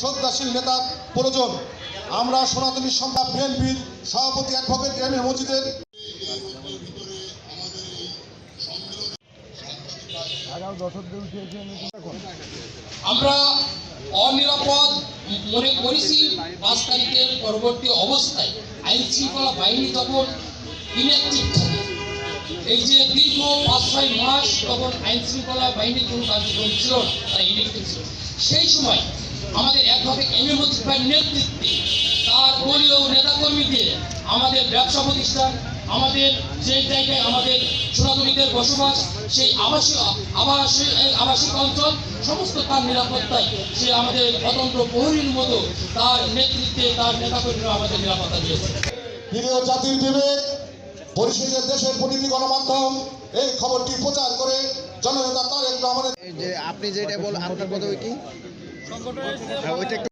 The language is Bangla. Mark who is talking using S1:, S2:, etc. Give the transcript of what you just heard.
S1: শ্রদ্ধাশীল নেতার প্রয়োজন। আমরা সনাতনী সম্ভব বিএনপির সভাপতি অ্যাডভোকেট এম এ মজিদের
S2: আমরা অনিরাপদ মনে করেছি, পাঁচ তারিখের পরবর্তী অবস্থায় আইন শৃঙ্খলা বাহিনী তখন ইনঅ্যাক্টিভ থাকে। এই যে দীর্ঘ পাঁচ ছয় মাস তখন আইন শৃঙ্খলা বাহিনীর কোনো কার্যক্রম ছিল তারা ইনঅ্যাক্টিভ ছিল। সেই সময় আমাদের একভাবে এম এ ভাইয়ের নেতৃত্বে তার দলীয় নেতাকর্মীদের আমাদের ব্যবসা প্রতিষ্ঠান আমাদের যে জায়গায় আমাদের সনাতনীদের বসবাস সেই আবাসিক আবাসিক আবাসিক অঞ্চল সমস্ত তার নিরাপত্তায় সে আমাদের স্বতন্ত্র প্রহরীর মতো তার নেতৃত্বে তার নেতাকর্মীরা আমাদের নিরাপত্তা দিয়েছে।
S1: প্রিয় জাতির বিবেক পরিশেষে দেশের প্রতিটি গণমাধ্যম এই খবরটি প্রচার করে জননেতা তারেক রহমানের
S3: এই যে আপনি যেটা বল আপনার কথা ওই কি? হ্যাঁ, ওইটা একটু